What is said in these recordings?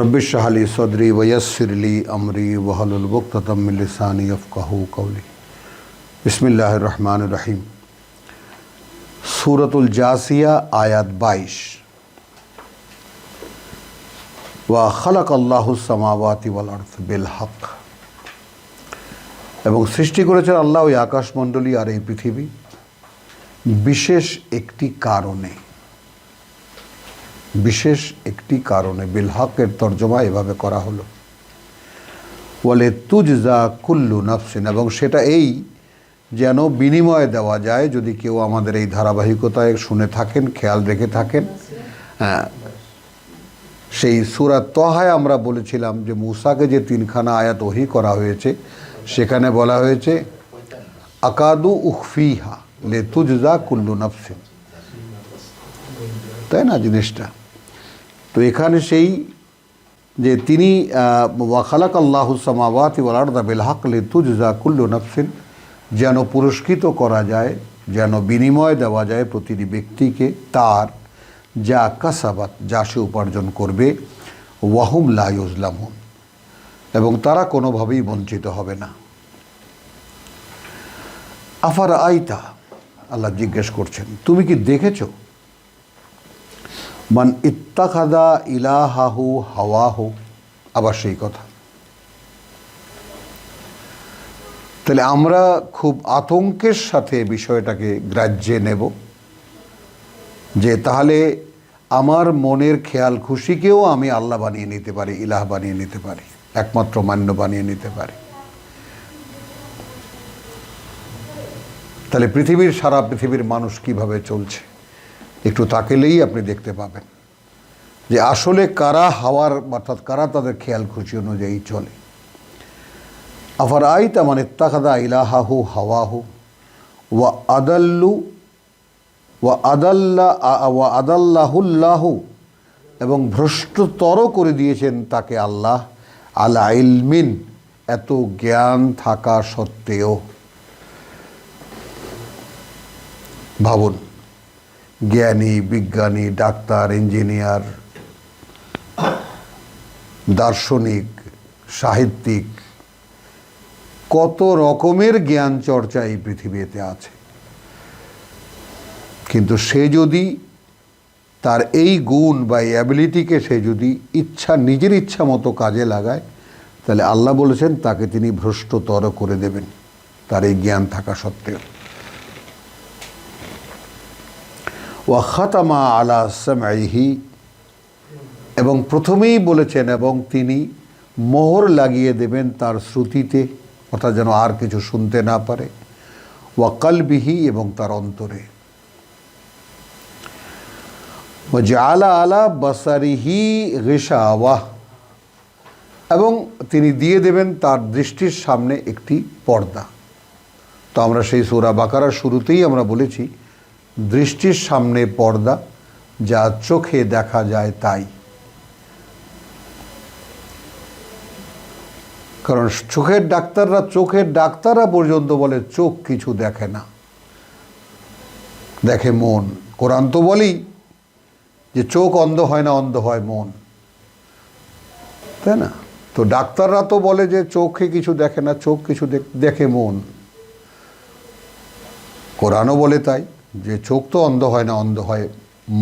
রব্বিশাহালি সদরি ওয়সিরলি আমরি ওয়াহলুল বক্তমিলিসানি আফকাহু কৌলি বিসমিল্লাহ রহমান রহিম। সুরতুল জাসিয়া, আয়াত বাইশ। ওয়া খালাক আল্লাহু সামাওয়াতি ওয়াল আরদ বিল হক। এবং সৃষ্টি করেছেন আল্লাহ ওই আকাশমণ্ডলী আর এই পৃথিবী। বিশেষ একটি কারণে। বিশেষ একটি কারণে বিলহকের তর্জমা এভাবে করা হলো। বলে তুজজা কুল্লু নাফসিন, এবং সেটা এই যেন বিনিময় দেওয়া যায় যদি কেউ আমাদের এই ধারাবাহিকতায় শুনে থাকেন, খেয়াল রেখে থাকেন। হ্যাঁ সেই সুরাত তহায় আমরা বলেছিলাম যে মুসাকে যে তিনখানা আয়াত ওহি করা হয়েছে, সেখানে বলা হয়েছে, আকাদু উখফিহা লে তুজজা কুল্লু নাফসিন। তাই না জিনিসটা? তো এখানে সেই যে তিনি ওয়াখালাক আল্লাহ সামাওয়াত ওয়ালার্দা বেল হাকলে তুজা কুল্লু নফসিন, যেন পুরস্কৃত করা যায়, যেন বিনিময় দেওয়া যায় প্রতিটি ব্যক্তিকে তার, যা কাসাবাত, যা সে উপার্জন করবে, ওয়াহুম লাইজলামুন এবং তারা কোনোভাবেই বঞ্চিত হবে না। আফার আইতা আল্লাহ জিজ্ঞেস করছেন, তুমি কি দেখেছ মান ইত্তাখাদা ইলাহাহু হাওয়াহু। আবার সেই কথা। তাহলে আমরা খুব আতঙ্কের সাথে বিষয়টাকে গ্রাহ্যে নেব। যে তাহলে আমার মনের খেয়াল খুশিকেও আমি আল্লাহ বানিয়ে নিতে পারি, ইলাহ বানিয়ে নিতে পারি, একমাত্র মান্য বানিয়ে নিতে পারি। তাহলে পৃথিবীর সারা পৃথিবীর মানুষ কীভাবে চলছে? একটু তাকেলেই আপনি দেখতে পাবেন যে আসলে কারা হাওয়ার, অর্থাৎ কারা তাদের খেয়াল খুশি অনুযায়ী চলে। আফার আইতা মানে তাকাদা ইলাহাহু হাওয়াহু, ওয়া আদাল্লু, ওয়া আদাল্লা, ওয়া আদাল্লাহুল্লাহু এবং ভ্রষ্টতর করে দিয়েছেন তাকে আল্লাহ, আলা ইলমিন, এত জ্ঞান থাকা সত্ত্বেও। ভাবুন জ্ঞানী, বিজ্ঞানী, ডাক্তার, ইঞ্জিনিয়ার, দার্শনিক, সাহিত্যিক, কত রকমের জ্ঞান চর্চা এই পৃথিবীতে আছে। কিন্তু সে যদি তার এই গুণ বা এই অ্যাবিলিটিকে সে যদি ইচ্ছা, নিজের ইচ্ছা মতো কাজে লাগায়, তাহলে আল্লাহ বলেছেন, তাকে তিনি ভ্রষ্টতর করে দেবেন। তার এই জ্ঞান থাকা সত্ত্বেও। ওয়াখাতামা আলা সামাইহি এবং প্রথমেই বলেছেন, এবং তিনি মোহর লাগিয়ে দেবেন তার শ্রুতিতে, অর্থাৎ যেন আর কিছু শুনতে না পারে, ওয়া ওয়াকালবিহি এবং তার অন্তরে। আলা আলা বাসারিহি রেশাওয়াহ এবং তিনি দিয়ে দেবেন তার দৃষ্টির সামনে একটি পর্দা। তো আমরা সেই সোরা বাকারার শুরুতেই আমরা বলেছি দৃষ্টির সামনে পর্দা, যা চোখে দেখা যায় তাই। কারণ চোখের ডাক্তাররা চোখের ডাক্তাররা পর্যন্ত বলে চোখ কিছু দেখে না। দেখে মন। কোরআন তো বলি যে চোখ অন্ধ হয় না, অন্ধ হয় মন। তাই না? তো ডাক্তাররা তো বলে যে চোখে কিছু দেখে না, চোখ কিছু দেখে মন। কোরআনও বলে তাই। যে চোখ তো অন্ধ হয় না, অন্ধ হয়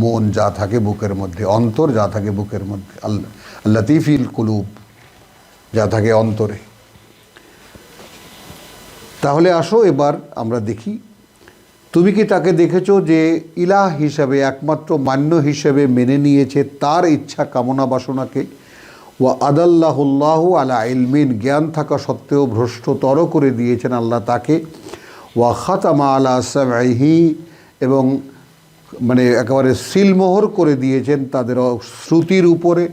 মন যা থাকে বুকের মধ্যে, অন্তর যা থাকে বুকের মধ্যে। আল্লাহ লতিফিল কুলুব যা থাকে অন্তরে। তাহলে আসো এবার আমরা দেখি, তুমি কি তাকে দেখেছ যে ইলাহ হিসাবে, একমাত্র মান্য হিসেবে মেনে নিয়েছে তার ইচ্ছা কামনা বাসনাকে? ও আদাল্লাহুল্লাহ আলা ইলমিন, জ্ঞান থাকা সত্ত্বেও ভ্রষ্টতর করে দিয়েছেন আল্লাহ তাকে। ওয়া খাতামা আলা সামাইহি এবং মানে একেবারে সিলমোহর করে দিয়েছেন তাদের শ্রুতির উপরে,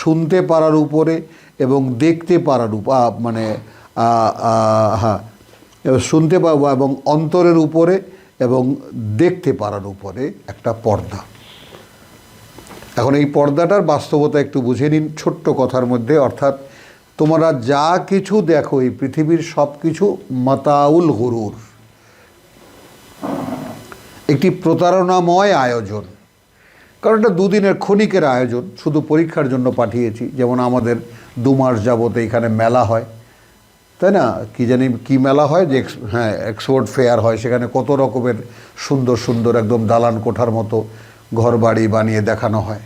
শুনতে পারার উপরে এবং দেখতে পারার উপ মানে হ্যাঁ শুনতে পাবো এবং অন্তরের উপরে এবং দেখতে পারার উপরে একটা পর্দা। এখন এই পর্দাটার বাস্তবতা একটু বুঝে নিন ছোট্ট কথার মধ্যে, অর্থাৎ তোমরা যা কিছু দেখো এই পৃথিবীর সব কিছু মাতাউল গরুর। একটি প্রতারণাময় আয়োজন। কারণ এটা দুদিনের ক্ষণিকের আয়োজন, শুধু পরীক্ষার জন্য পাঠিয়েছি, যেমন আমাদের দু মাস যাবত এখানে মেলা হয়। তাই না? কি জানি কি মেলা হয়, যে হ্যাঁ এক্সপোর্ট ফেয়ার হয়, সেখানে কত রকমের সুন্দর সুন্দর একদম দালান কোঠার মতো ঘর বাড়ি বানিয়ে দেখানো হয়।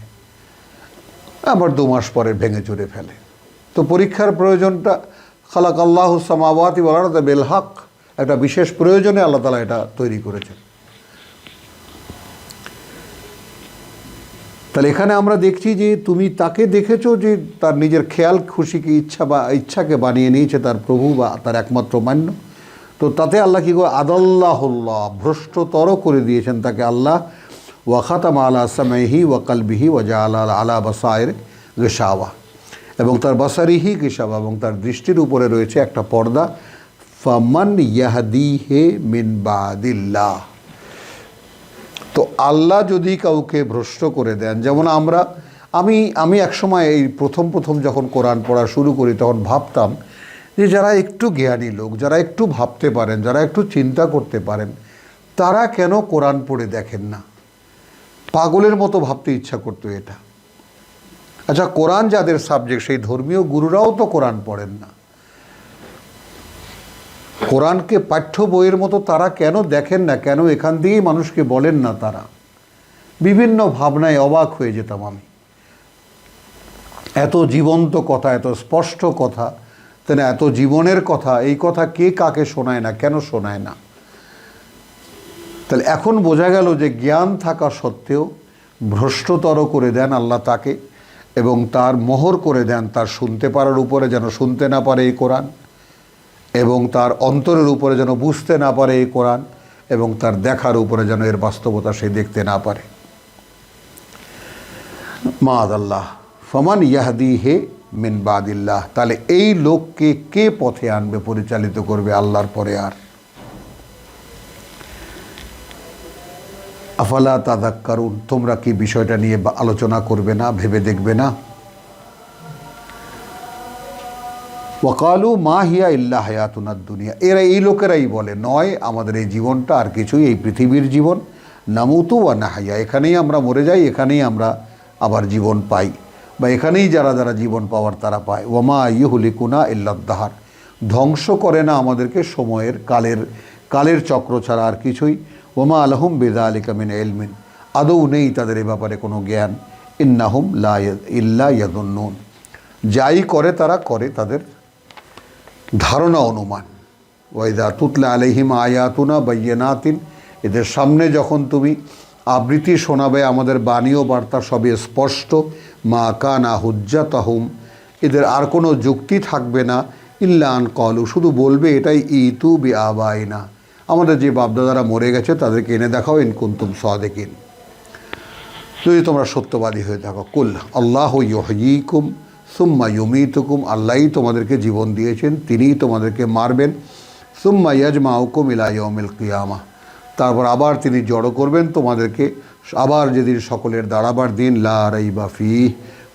আবার দু মাস পরে ভেঙে চুরে ফেলে। তো পরীক্ষার প্রয়োজনটা খালাক আল্লাহ সামাওয়াতি বলার বেলহাক একটা বিশেষ প্রয়োজনে আল্লাহ তালা এটা তৈরি করেছেন। তাহলে এখানে আমরা দেখছি যে তুমি তাকে দেখেছ যে তার নিজের খেয়াল, খুশিকে, ইচ্ছা বা ইচ্ছাকে বানিয়ে নিয়েছে তার প্রভু বা তার একমাত্র মান্য। তো তাতে আল্লাহ কী করে? আদাল্লাহুল্লাহ, ভ্রষ্টতর করে দিয়েছেন তাকে আল্লাহ। ওয়াখাতাম আলা সামাইহি ওয়াকালবিহি ওয়াজা আলা আলা বাসায়ের গেসাওয়া এবং তার বাসারিহি গেসাওয়া এবং তার দৃষ্টির উপরে রয়েছে একটা পর্দা। ফামান ইয়াহাদি হে মিন বাদিল্লাহ। তো আল্লাহ যদি কাউকে ভ্রষ্ট করে দেন, যেমন আমরা, আমি আমি একসময় এই প্রথম প্রথম যখন কোরআন পড়া শুরু করি, তখন ভাবতাম যে যারা একটু জ্ঞানী লোক, যারা একটু ভাবতে পারেন, যারা একটু চিন্তা করতে পারেন, তারা কেন কোরআন পড়ে দেখেন না? পাগলের মতো ভাবতে ইচ্ছা করতো এটা। আচ্ছা কোরআন যাদের সাবজেক্ট, সেই ধর্মীয় গুরুরাও তো কোরআন পড়েন না। কোরআনকে পাঠ্য বইয়ের মতো তারা কেন দেখেন না? কেন এখান দিয়েই মানুষকে বলেন না তারা? বিভিন্ন ভাবনায় অবাক হয়ে যেতাম আমি। এত জীবন্ত কথা, এত স্পষ্ট কথা তাই না এত জীবনের কথা, এই কথা কে কাকে শোনায় না, কেন শোনায় না? তাহলে এখন বোঝা গেল যে জ্ঞান থাকা সত্ত্বেও ভ্রষ্টতর করে দেন আল্লাহ তাকে এবং তার মোহর করে দেন তার শুনতে পারার উপরে যেন শুনতে না পারে এই কোরআন। এবং তার অন্তরের উপরে যেন বুঝতে না পারে এই কোরআন এবং তার দেখার উপরে যেন এর বাস্তবতা সে দেখতে না পারে। মাদ আল্লাহ ফমান ইয়াহাদি হে মিন বাদিল্লাহ, তাহলে এই লোককে কে পথে আনবে, পরিচালিত করবে আল্লাহর পরে আর? আফালা তাদাক কারুন তোমরা কি বিষয়টা নিয়ে আলোচনা করবে না, ভেবে দেখবে না? ওয়াকালু মা হিয়া ইল্লা হায়াতুনাদ দুনিয়া। এরা এই লোকেরাই বলে, নয়, আমাদের এই জীবনটা আর কিছুই, এই পৃথিবীর জীবন। নামুতু ওয়া না হাইয়া এখানেই আমরা মরে যাই, এখানেই আমরা আবার জীবন পাই। বা এখানেই যারা যারা জীবন পাওয়ার তারা পায়। ওমা ইহুলিকুনা ইল্লাদ্দাহার ধ্বংস করে না আমাদেরকে সময়ের কালের কালের চক্র ছাড়া আর কিছুই। ওমা আলহম বেদা আলিকা মিন এলমিন আদৌ নেই তাদের এ ব্যাপারে কোনো জ্ঞান। ইন্নাহুম লা ইল্লা ইয়াদুন্নুন। যাই করে তারা, করে তাদের ধারণা অনুমান। ওয়াইদা তুতলা আলহিম আয়াতুনা বাইয়ানাতিন। এদের সামনে যখন তুমি আবৃত্তি শোনাবে, আমাদের বাণী ও বার্তা সবই স্পষ্ট। মা কানা হুজ্জা তাহুম এদের আর কোনো যুক্তি থাকবে না। ইল্লান কলু, শুধু বলবে এটাই, ইতু বি আবাইনা আমাদের যে বাপদাদারা মরে গেছে, তাদেরকে এনে দেখাও, ইন কুন্তুম সাদেকিন। যদি তোমরা সত্যবাদী হয়ে থাকো, কুল আল্লাহ ইয়হিকুম সুম্মা ইউমিতুকুম আল্লাহই তোমাদেরকে জীবন দিয়েছেন, তিনিই তোমাদেরকে মারবেন। সুম্মা ইয়াজমাউকুম ইলা ইয়মিল কিয়ামা। তারপর আবার তিনি জড়ো করবেন তোমাদেরকে, আবার যেদিন সকলের দাঁড়াবার দিন, লা রাইবা ফি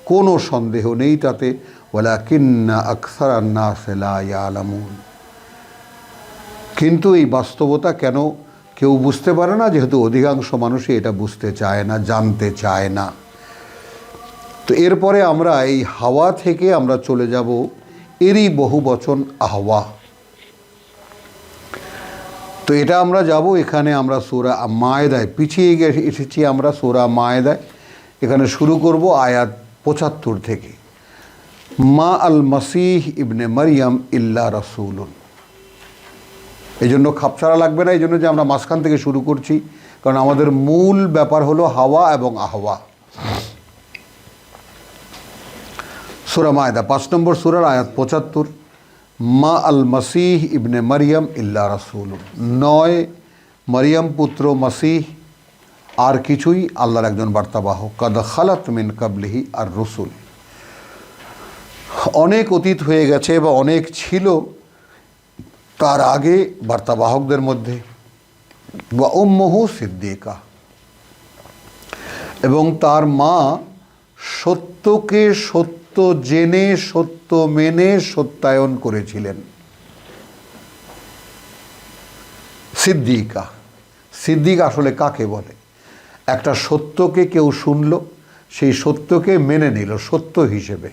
কোনো সন্দেহ নেই তাতে ওলা কিন্না আকসার আন্না সেলা ইয়ালামুন। কিন্তু এই বাস্তবতা কেন কেউ বুঝতে পারে না, যেহেতু অধিকাংশ মানুষই এটা বুঝতে চায় না, জানতে চায় না। তো এরপরে আমরা এই হাওয়া থেকে আমরা চলে যাব এরই বহু বচন আহওয়া। তো এটা আমরা যাব এখানে আমরা সোরা মায়েদায়, পিছিয়ে গিয়ে এসেছি আমরা সোরা মায়েদায়। এখানে শুরু করব আয়াত পঁচাত্তর থেকে। মা আল মাসিহ ইবনে মারিয়াম ইল্লা রসুলুন। এই জন্য খাপছাড়া লাগবে না এই জন্য যে আমরা মাঝখান থেকে শুরু করছি, কারণ আমাদের মূল ব্যাপার হলো হাওয়া এবং আহওয়া। সুরা মায়দা, পাঁচ নম্বর সুরার আয়াত পঁচাত্তর। মা আল মাসিহ ইবনে মারিয়াম ইল্লা রাসুল। নয়, মারিয়াম পুত্র মাসিহ, আর কিছুই আল্লাহর একজন বার্তাবাহক। কাদ খালাত মিন কাবলিহি আর রসুল অনেক অতীত হয়ে গেছে বা অনেক ছিল তার আগে বার্তাবাহকদের মধ্যে। বা উম্মহু সিদ্দিকা। এবং তার মা সত্যকে সত্য জেনে, সত্য মেনে সত্যায়ন করেছিলেন। সিদ্দিকা। সিদ্দিক আসলে কাকে বলে? একটা সত্যকে কেউ শুনল, সেই সত্যকে মেনে নিল, সত্য হিসেবে।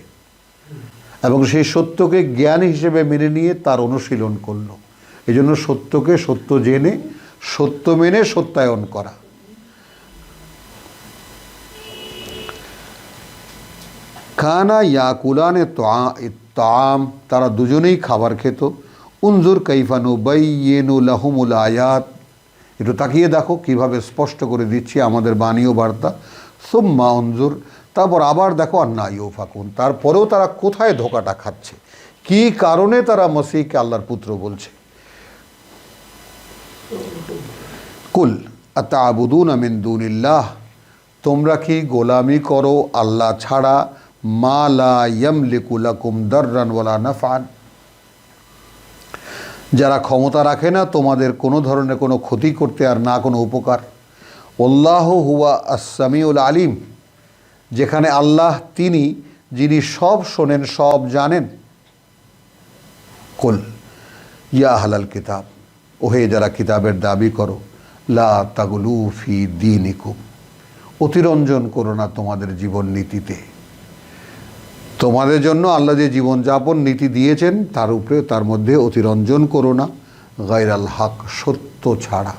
এবং সেই সত্যকে জ্ঞান হিসেবে মেনে নিয়ে তার অনুশীলন করল। এই জন্য সত্যকে সত্য জেনে, সত্য মেনে সত্যায়ন করা। খানা ইয়াকুলানে তাম তারা দুজনেই খাবার খেত। উনজুর কৈফানু বাইয়েনু লাহুমুল আয়াত। একটু তাকিয়ে দেখো, কীভাবে স্পষ্ট করে দিচ্ছি আমাদের বাণীয় বার্তা। সোম্মা অঞ্জুর তারপর আবার দেখো আর না ইউ ফাকুন তারপরেও তারা কোথায় ধোকাটা খাচ্ছে? কি কারণে তারা মসিহকে আল্লাহর পুত্র বলছে? কুল আতাবুদুন আমিন দুনিল্লাহ। তোমরা কি গোলামি করো আল্লাহ ছাড়া? নাফআন। যারা ক্ষমতা রাখে না, তোমাদের কোনো ধরনের কোনো ক্ষতি করতে আর না কোনো উপকার। আল্লাহ হুয়া আসামিউল আলিম, যেখানে আল্লাহ তিনি, যিনি সব শোনেন, সব জানেন। কুল, ইয়া হালাল কিতাব, ওহে যারা কিতাবের দাবি করো, লা তাগুলু ফি দিনিকুম, অতিরঞ্জন করো না তোমাদের জীবন নীতিতে। তোমাদের জন্য আল্লাহ যে জীবনযাপন নীতি দিয়েছেন, তার উপরে তার মধ্যে অতিরঞ্জন করো না। গাইরাল হক সত্য ছাড়া।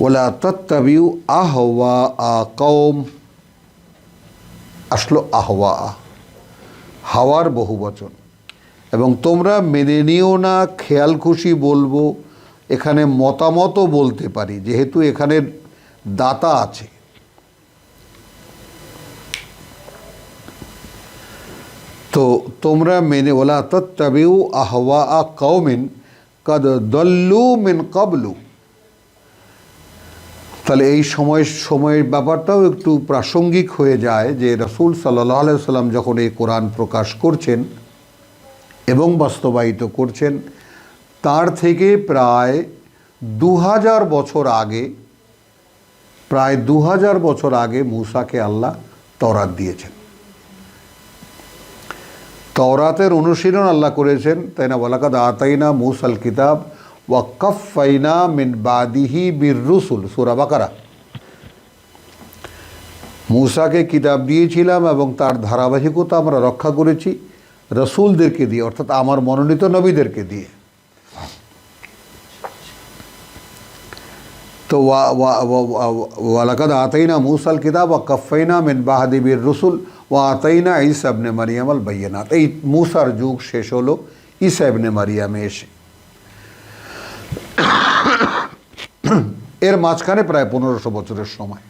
ওলা তত্তাবিউ আহওয়া আ কৌম আসলো আহওয়া আ হাওয়ার বহু বচন। এবং তোমরা মেনে নিও না, খেয়াল খুশি বলব, এখানে মতামতও বলতে পারি, যেহেতু এখানে দাতা আছে। তো তোমরা মেনে, ওলা তত্তাবিউ আহওয়া আ কৌমিন কদ দল্লু মিন কবলু। তাহলে এই সময়, সময়ের ব্যাপারটাও একটু প্রাসঙ্গিক হয়ে যায় যে রসুল সাল্লাহ সাল্লাম যখন এই কোরআন প্রকাশ করছেন এবং বাস্তবায়িত করছেন, তার থেকে প্রায় দু হাজার বছর আগে, প্রায় দু হাজার বছর আগে মূসাকে আল্লাহ তরাত দিয়েছেন। তওরাতের অনুশীলন আল্লাহ করেছেন। তাই না? বলাকাদ আতাইনা মুসাল কিতাব ওয়াক্কাফাইনা মিন বাদিহি বীর রুসুল সুরা বাকারা। মূসাকে কিতাব দিয়েছিলাম এবং তার ধারাবাহিকতা আমরা রক্ষা করেছি। রসুলদেরকে দিয়ে, অর্থাৎ আমার মনোনীত নবীদেরকে দিয়ে। তো আতাইনা মুসাল কিতাব ওয়া কফাইনা মিন বাহাদি বীর রসুল ওয়া আতাইনা ঈসা ইবনে মারিয়াম আল বাইয়ানাত এই মুসার যুগ শেষ হলো ঈসা ইবনে মারিয়ামে এসে এর মাঝখানে প্রায় পনেরোশো বছরের সময়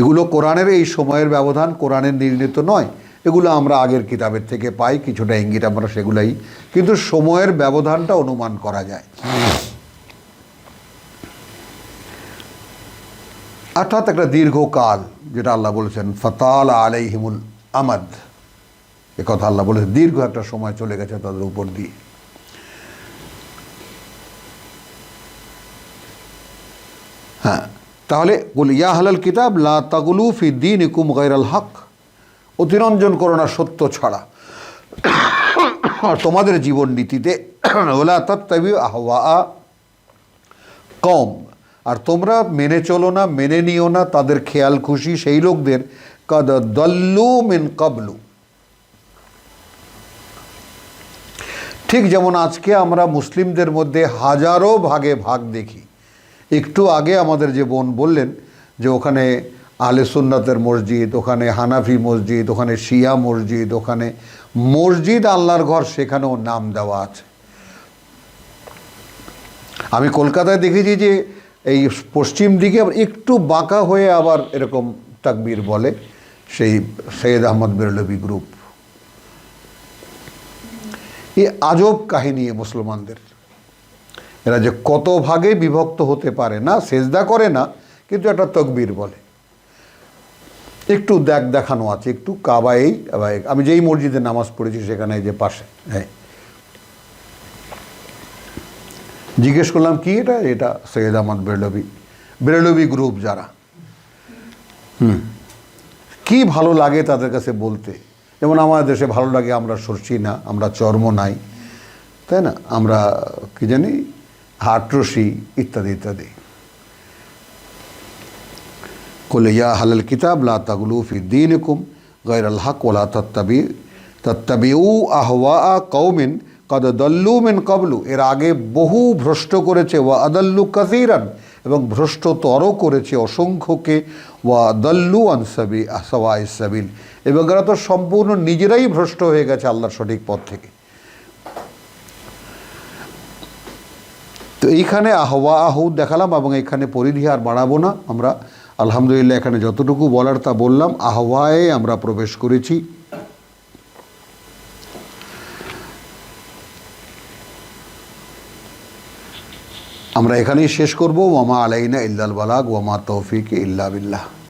এগুলো কোরআনের এই সময়ের ব্যবধান কোরআনের নির্ণীত নয় এগুলো আমরা আগের কিতাবের থেকে পাই কিছুটা ইঙ্গিত আমরা সেগুলাই কিন্তু সময়ের ব্যবধানটা অনুমান করা যায় অর্থাৎ একটা দীর্ঘকাল, যেটা আল্লাহ বলেছেন, ফতাল আলাইহিমুল আমাদ। এ কথা আল্লাহ বলেছেন, দীর্ঘ একটা সময় চলে গেছে তাদের উপর দিয়ে। হ্যাঁ তাহলে বলি, ইয়া হালাল কিতাব, লা তাগুলু ফি দিন ইকুম গাইরাল হক। অতিরঞ্জন করো না সত্য ছাড়া। তোমাদের জীবন নীতিতে ওলা তত্তাবি আহওয়া কম আর তোমরা মেনে চলো না, মেনে নিও না, তাদের খেয়াল খুশি, সেই লোকদের কদ দল্লু মিন কবলু। ঠিক যেমন আজকে আমরা মুসলিমদের মধ্যে হাজারো ভাগে ভাগ দেখি। একটু আগে আমাদের যে বোন বললেন যে ওখানে আলে সুন্নাতের মসজিদ, ওখানে হানাফি মসজিদ, ওখানে শিয়া মসজিদ, ওখানে মসজিদ আল্লাহর ঘর, সেখানেও নাম দেওয়া আছে। আমি কলকাতায় দেখেছি যে এই পশ্চিম দিকে আবার একটু বাঁকা হয়ে আবার এরকম তাকবীর বলে সেই সৈয়দ আহমদ বেরলবি গ্রুপ। এই আজব কাহিনী মুসলমানদের। এরা যে কত ভাগে বিভক্ত হতে পারে না, সেজদা করে না, কিন্তু একটা তকবীর বলে। একটু দেখ দেখানো আছে, একটু কাবাই আমি যেই মসজিদে নামাজ পড়েছি সেখানে যে পাশে হ্যাঁ। জিজ্ঞেস করলাম, কি এটা? এটা সৈয়দ আহমদ বেরলবি বেরলবি গ্রুপ যারা। হুম। কি ভালো লাগে তাদের কাছে বলতে? যেমন আমাদের দেশে ভালো লাগে, আমরা সরছি না, আমরা চর্ম নাই। তাই না? আমরা, কি জানি হাটরসি ইত্যাদি ইত্যাদি। কুল ইয়া হালাল কিতাব লা তাগলু ফি দীনিকুম গায়র আল হক ওয়ালা তাত্তাবি, তাত্তাবিউ আহওয়া কওমিন কদ দল্লু মিন কবলু এর আগে বহু ভ্রষ্ট করেছে। ওয়া আদাল্লু কাসিরান। এবং ভ্রষ্টতর করেছে অসংখ্যকে। ওয়া দল্লু আনসাবি আসাওয়া ইসাবিল এবং এরা তো সম্পূর্ণ নিজেরাই ভ্রষ্ট হয়ে গেছে আল্লাহর সঠিক পথ থেকে। তো এইখানে আহওয়া আহু দেখালাম এবং এখানে পরিধি আর বাড়াবো না। আমরা আলহামদুলিল্লাহ এখানে যতটুকু বলার তা বললাম। আহওয়ায়ে আমরা প্রবেশ করেছি। আমরা এখানেই শেষ করব। ওয়ামা আলাইনা ইল্লাল বালাগ ওয়ামা তৌফিক ইল্লা বিল্লাহ।